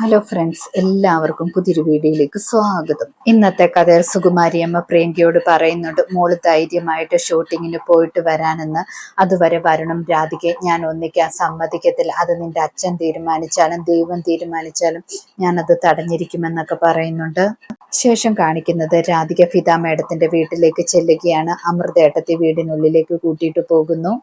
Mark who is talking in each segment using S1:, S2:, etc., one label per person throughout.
S1: Hello friends എല്ലാവർക്കും പുതിയൊരു വീഡിയോയിലേക്ക് സ്വാഗതം. ഇന്നത്തെ കഥയിൽ സുകുമാരിയമ്മ പ്രിയങ്കയോട് പറയുന്നുണ്ട് മോൾ ധൈര്യമായിട്ട് ഷൂട്ടിങ്ങിന് പോയിട്ട് വരാനെന്ന്. അതുവരെ വരണം രാധികെ. ഞാൻ ഒന്നിക്കാൻ സമ്മതിക്കത്തില്ല. അത് നിന്റെ അച്ഛൻ തീരുമാനിച്ചാലും ദൈവം തീരുമാനിച്ചാലും ഞാനത് തടഞ്ഞിരിക്കുമെന്നൊക്കെ പറയുന്നുണ്ട്. ശേഷം കാണിക്കുന്നത് രാധിക ഫിതാ മേഡത്തിന്റെ വീട്ടിലേക്ക് ചെല്ലുകയാണ്. അമൃതേട്ടത്തെ വീടിനുള്ളിലേക്ക് കൂട്ടിയിട്ട് പോകുന്നു.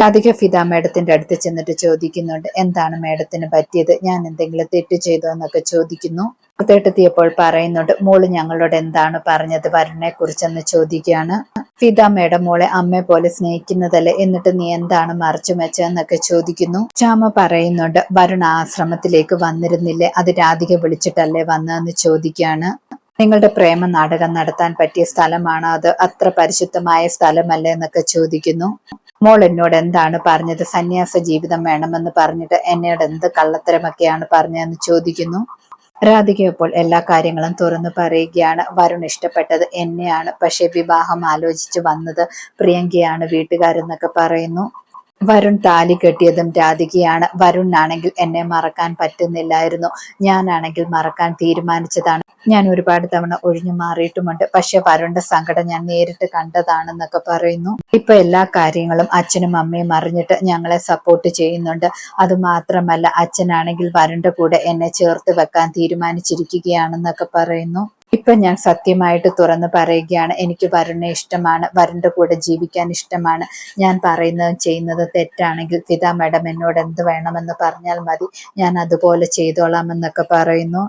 S1: രാധിക ഫിദ മേഡത്തിന്റെ അടുത്ത് ചെന്നിട്ട് ചോദിക്കുന്നുണ്ട് എന്താണ് മേഡത്തിന് പറ്റിയത്? ഞാൻ എന്തെങ്കിലും തെറ്റ് ചെയ്തോ എന്നൊക്കെ ചോദിക്കുന്നു. തേട്ടെത്തിയപ്പോൾ പറയുന്നുണ്ട് മോൾ ഞങ്ങളോട് എന്താണ് പറഞ്ഞത്? വരനെ കുറിച്ചെന്ന് ചോദിക്കുകയാണ്. ഫിദ മേഡം മോളെ അമ്മയെ പോലെ സ്നേഹിക്കുന്നതല്ലേ? എന്നിട്ട് നീ എന്താണ് മറച്ചു വെച്ചതെന്നൊക്കെ ചോദിക്കുന്നു. ചാമ പറയുന്നുണ്ട് വരുൺ ആശ്രമത്തിലേക്ക് വന്നിരുന്നില്ലേ? അത് രാധിക വിളിച്ചിട്ടല്ലേ വന്നതെന്ന് ചോദിക്കുകയാണ്. നിങ്ങളുടെ പ്രേമ നാടകം നടത്താൻ പറ്റിയ സ്ഥലമാണോ അത്? അത്ര പരിശുദ്ധമായ സ്ഥലമല്ലേ? എന്നൊക്കെ ചോദിക്കുന്നു. മോൾ എന്നോട് എന്താണ് പറഞ്ഞത്? സന്യാസ ജീവിതം വേണമെന്ന് പറഞ്ഞിട്ട് എന്നോട് എന്ത് കള്ളത്തരമൊക്കെയാണ് പറഞ്ഞതെന്ന് ചോദിക്കുന്നു? രാധിക ഇപ്പോൾ എല്ലാ കാര്യങ്ങളും തുറന്നു പറയുകയാണ്. വരുൺ ഇഷ്ടപ്പെട്ടത് എന്നെയാണ്. പക്ഷെ വിവാഹം ആലോചിച്ച് വന്നത് പ്രിയങ്കയാണ്. വീട്ടുകാരെന്നൊക്കെ പറയുന്നു. വരുൺ താലി കെട്ടിയതും രാധികയാണ്. വരുണിനാണെങ്കിൽ എന്നെ മറക്കാൻ പറ്റുന്നില്ലായിരുന്നു. ഞാനാണെങ്കിൽ മറക്കാൻ തീരുമാനിച്ചതാണ്. ഞാൻ ഒരുപാട് തവണ ഒഴിഞ്ഞു മാറിയിട്ടുമുണ്ട്. പക്ഷെ വരുണ്ട സങ്കടം ഞാൻ നേരിട്ട് കണ്ടതാണെന്നൊക്കെ പറയുന്നു. ഇപ്പൊ എല്ലാ കാര്യങ്ങളും അച്ഛനും അമ്മയും അറിഞ്ഞിട്ട് ഞങ്ങളെ സപ്പോർട്ട് ചെയ്യുന്നുണ്ട്. അത് മാത്രമല്ല അച്ഛനാണെങ്കിൽ വരുണ്ട കൂടെ എന്നെ ചേർത്ത് വെക്കാൻ തീരുമാനിച്ചിരിക്കുകയാണെന്നൊക്കെ പറയുന്നു. ഇപ്പൊ ഞാൻ സത്യമായിട്ട് തുറന്നു പറയുകയാണ്. എനിക്ക് വരുണിനെ ഇഷ്ടമാണ്. വരുണിന്റെ കൂടെ ജീവിക്കാൻ ഇഷ്ടമാണ്. ഞാൻ പറയുന്നതും ചെയ്യുന്നത് തെറ്റാണെങ്കിൽ ഫിത മാഡം എന്നോട് എന്ത് വേണമെന്ന് പറഞ്ഞാൽ മതി. ഞാൻ അതുപോലെ ചെയ്തോളാം എന്നൊക്കെ പറയുന്നു.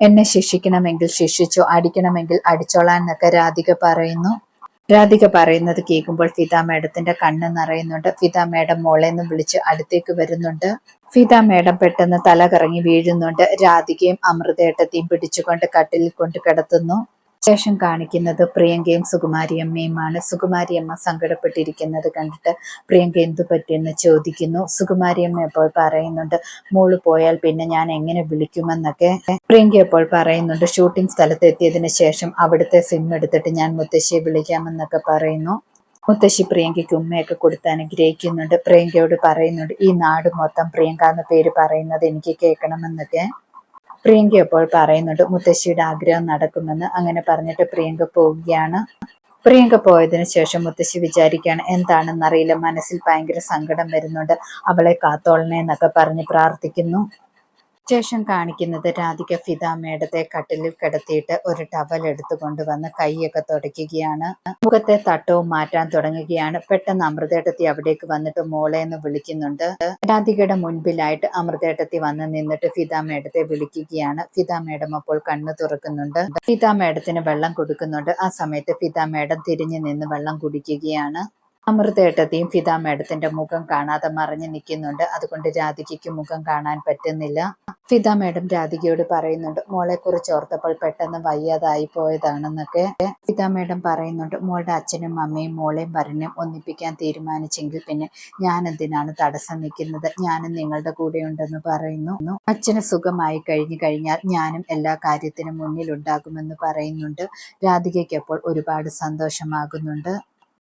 S1: എന്നെ ശിക്ഷിക്കണമെങ്കിൽ ശിക്ഷിച്ചു അടിക്കണമെങ്കിൽ അടിച്ചോളാം എന്നൊക്കെ രാധിക പറയുന്നു. രാധിക പറയുന്നത് കേൾക്കുമ്പോൾ ഫിത മേഡത്തിന്റെ കണ്ണ് നിറയുന്നുണ്ട്. ഫിത മേഡം മോളെന്ന് വിളിച്ച് അടുത്തേക്ക് വരുന്നുണ്ട്. ഫിത മേഡം പെട്ടെന്ന് തല കറങ്ങി വീഴുന്നുണ്ട്. രാധികയും അമൃതേട്ടത്തെയും പിടിച്ചുകൊണ്ട് കട്ടിലിൽ കൊണ്ട് കിടത്തുന്നു. ശേഷം കാണിക്കുന്നത് പ്രിയങ്കയും സുകുമാരിയമ്മയുമാണ്. സുകുമാരിയമ്മ സങ്കടപ്പെട്ടിരിക്കുന്നത് കണ്ടിട്ട് പ്രിയങ്ക എന്തു പറ്റിയെന്ന് ചോദിക്കുന്നു. സുകുമാരിയമ്മ ഇപ്പോൾ പറയുന്നുണ്ട് മോൾ പോയാൽ പിന്നെ ഞാൻ എങ്ങനെ വിളിക്കുമെന്നൊക്കെ? പ്രിയങ്ക ഇപ്പോൾ പറയുന്നുണ്ട് ഷൂട്ടിംഗ് സ്ഥലത്ത് എത്തിയതിനു ശേഷം അവിടുത്തെ സിം എടുത്തിട്ട് ഞാൻ മുത്തശ്ശിയെ വിളിക്കാമെന്നൊക്കെ പറയുന്നു. മുത്തശ്ശി പ്രിയങ്കയ്ക്ക് ഉമ്മയൊക്കെ കൊടുത്ത് അനുഗ്രഹിക്കുന്നുണ്ട്. പ്രിയങ്കയോട് പറയുന്നുണ്ട് ഈ നാട് മൊത്തം പ്രിയങ്ക എന്ന പേര് പറയുന്നത് എനിക്ക് കേൾക്കണമെന്നൊക്കെ. പ്രിയങ്ക അപ്പോൾ പറയുന്നുണ്ട് മുത്തശ്ശിയുടെ ആഗ്രഹം നടക്കുമെന്ന്. അങ്ങനെ പറഞ്ഞിട്ട് പ്രിയങ്ക പോവുകയാണ്. പ്രിയങ്ക പോയതിനു ശേഷം മുത്തശ്ശി വിചാരിക്കുകയാണ് എന്താണെന്നറിയില്ല മനസ്സിൽ ഭയങ്കര സങ്കടം വരുന്നുണ്ട്. അവളെ കാത്തോളണേ എന്നൊക്കെ പറഞ്ഞ് പ്രാർത്ഥിക്കുന്നു. ശേഷം കാണിക്കുന്നത് രാധിക ഫിദ മേടത്തെ കട്ടിലിൽ കിടത്തിയിട്ട് ഒരു ടവൽ എടുത്തുകൊണ്ട് വന്ന് കൈയൊക്കെ തുടയ്ക്കുകയാണ്. മുഖത്തെ തട്ടവും മാറ്റാൻ തുടങ്ങുകയാണ്. പെട്ടെന്ന് അമൃതേട്ടത്തി അവിടേക്ക് വന്നിട്ട് മോളെ എന്ന് വിളിക്കുന്നുണ്ട്. രാധികയുടെ മുൻപിലായിട്ട് അമൃതേട്ടത്തി വന്ന് നിന്നിട്ട് ഫിദ മേഡത്തെ വിളിക്കുകയാണ്. ഫിദ മേഡം അപ്പോൾ കണ്ണ് തുറക്കുന്നുണ്ട്. ഫിദ മേഡത്തിന് വെള്ളം കൊടുക്കുന്നുണ്ട്. ആ സമയത്ത് ഫിദ മേഡം തിരിഞ്ഞു നിന്ന് വെള്ളം കുടിക്കുകയാണ്. അമൃതേട്ടത്തെയും ഫിദ മേഡത്തിന്റെ മുഖം കാണാതെ മറിഞ്ഞു നിൽക്കുന്നുണ്ട്. അതുകൊണ്ട് രാധികയ്ക്ക് മുഖം കാണാൻ പറ്റുന്നില്ല. ഫിദ മേഡം രാധികയോട് പറയുന്നുണ്ട് മോളെ കുറിച്ച് ഓർത്തപ്പോൾ പെട്ടെന്ന് വയ്യാതായി പോയതാണെന്നൊക്കെ. ഫിദ മേഡം പറയുന്നുണ്ട് മോളുടെ അച്ഛനും അമ്മയും മോളെയും വരനും ഒന്നിപ്പിക്കാൻ തീരുമാനിച്ചെങ്കിൽ പിന്നെ ഞാൻ എന്തിനാണ് തടസ്സം നിൽക്കുന്നത്? ഞാനും നിങ്ങളുടെ കൂടെ ഉണ്ടെന്ന് പറയുന്നു. അച്ഛന് സുഖമായി കഴിഞ്ഞു കഴിഞ്ഞാൽ ഞാനും എല്ലാ കാര്യത്തിനും മുന്നിലുണ്ടാകുമെന്ന് പറയുന്നുണ്ട്. രാധികയ്ക്കപ്പോൾ ഒരുപാട് സന്തോഷമാകുന്നുണ്ട്.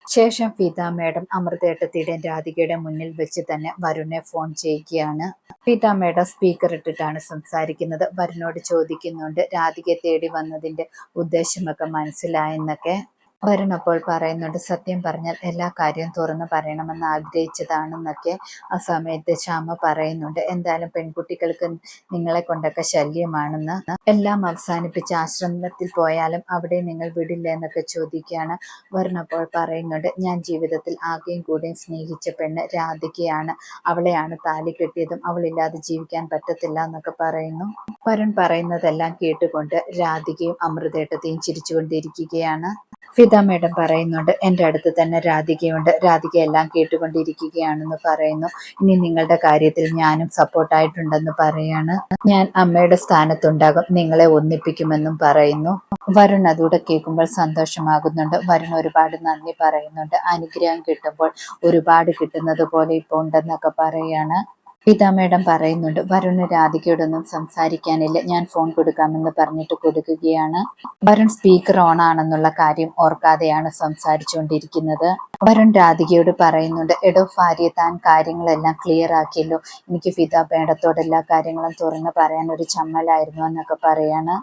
S1: ശേഷം ഫിത മേഡം അമൃതേട്ടത്തിയുടെ രാധികയുടെ മുന്നിൽ വെച്ച് തന്നെ വരുണെ ഫോൺ ചെയ്യുകയാണ്. ഫിത മേഡം സ്പീക്കർ ഇട്ടിട്ടാണ് സംസാരിക്കുന്നത്. വരുണോട് ചോദിക്കുന്നുണ്ട് രാധികയെ തേടി വന്നതിന്റെ ഉദ്ദേശമൊക്കെ മനസ്സിലായെന്നൊക്കെ. വരുൺ പറയുന്നുണ്ട് സത്യം പറഞ്ഞാൽ എല്ലാ കാര്യവും തുറന്നു പറയണമെന്ന് ആഗ്രഹിച്ചതാണെന്നൊക്കെ ആ സമയത്ത് ശ്യാമ പറയുന്നുണ്ട്. എന്തായാലും പെൺകുട്ടികൾക്ക് നിങ്ങളെ കൊണ്ടൊക്കെ ശല്യമാണെന്ന് എല്ലാം അവസാനിപ്പിച്ച് ആശ്രമത്തിൽ പോയാലും അവിടെ നിങ്ങൾ വിടില്ല എന്നൊക്കെ ചോദിക്കുകയാണ് വരുൺ പറയുന്നുണ്ട് ഞാൻ ജീവിതത്തിൽ ആകെയും കൂടെയും സ്നേഹിച്ച പെണ്ണ് രാധികയാണ്. അവളെയാണ് താലി കെട്ടിയതും അവളില്ലാതെ ജീവിക്കാൻ പറ്റത്തില്ല എന്നൊക്കെ പറയുന്നു. വരുൺ പറയുന്നതെല്ലാം കേട്ടുകൊണ്ട് രാധികയും അമൃതേട്ടത്തെയും ചിരിച്ചുകൊണ്ടിരിക്കുകയാണ്. ഫിദ മേഡം പറയുന്നുണ്ട് എന്റെ അടുത്ത് തന്നെ രാധികയുണ്ട്. രാധിക എല്ലാം കേട്ടുകൊണ്ടിരിക്കുകയാണെന്ന് പറയുന്നു. ഇനി നിങ്ങളുടെ കാര്യത്തിൽ ഞാനും സപ്പോർട്ടായിട്ടുണ്ടെന്ന് പറയാണ്. ഞാൻ അമ്മയുടെ സ്ഥാനത്തുണ്ടാകും. നിങ്ങളെ ഒന്നിപ്പിക്കുമെന്നും പറയുന്നു. വരുൺ അതുകൂടെ കേൾക്കുമ്പോൾ സന്തോഷമാകുന്നുണ്ട്. വരുൺ ഒരുപാട് നന്ദി പറയുന്നുണ്ട്. അനുഗ്രഹം കിട്ടുമ്പോൾ ഒരുപാട് കിട്ടുന്നത് പോലെ ഇപ്പോൾ ഉണ്ടെന്നൊക്കെ പറയാണ്. ഗീതാ മേഡം പറയുന്നുണ്ട് വരുണ് രാധികയോടൊന്നും സംസാരിക്കാനില്ല. ഞാൻ ഫോൺ കൊടുക്കാമെന്ന് പറഞ്ഞിട്ട് കൊടുക്കുകയാണ്. വരുൺ സ്പീക്കർ ഓൺ ആണെന്നുള്ള കാര്യം ഓർക്കാതെയാണ് സംസാരിച്ചുകൊണ്ടിരിക്കുന്നത്. വരുൺ രാധികയോട് പറയുന്നുണ്ട് എടോ ഭാര്യ താൻ കാര്യങ്ങളെല്ലാം ക്ലിയർ ആക്കിയല്ലോ. എനിക്ക് ഫിദ മേഡത്തോട് കാര്യങ്ങളും തുറന്ന് പറയാൻ ഒരു ചമ്മലായിരുന്നു എന്നൊക്കെ പറയാണ്.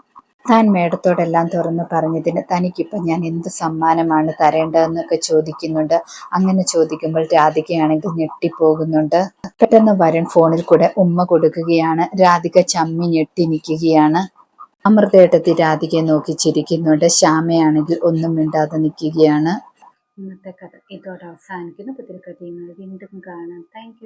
S1: താൻ മേഡത്തോടെല്ലാം തുറന്ന് പറഞ്ഞതിന് തനിക്കിപ്പം ഞാൻ എന്ത് സമ്മാനമാണ് തരേണ്ടതെന്നൊക്കെ ചോദിക്കുന്നുണ്ട്. അങ്ങനെ ചോദിക്കുമ്പോൾ രാധികയാണെങ്കിൽ ഞെട്ടിപ്പോകുന്നുണ്ട്. പെട്ടെന്ന് വരുൺ ഫോണിൽ കൂടെ ഉമ്മ കൊടുക്കുകയാണ്. രാധിക ചമ്മി ഞെട്ടി നിൽക്കുകയാണ്. അമൃതേട്ടത്തി രാധികയെ നോക്കി ചിരിക്കുന്നുണ്ട്. ശ്യാമയാണെങ്കിൽ ഒന്നും മിണ്ടാതെ നിൽക്കുകയാണ്. ഇന്നത്തെ കഥ ഇതോടെ അവസാനിക്കുന്നു. പുതിയ കഥയുമായി വീണ്ടും കാണാം. താങ്ക്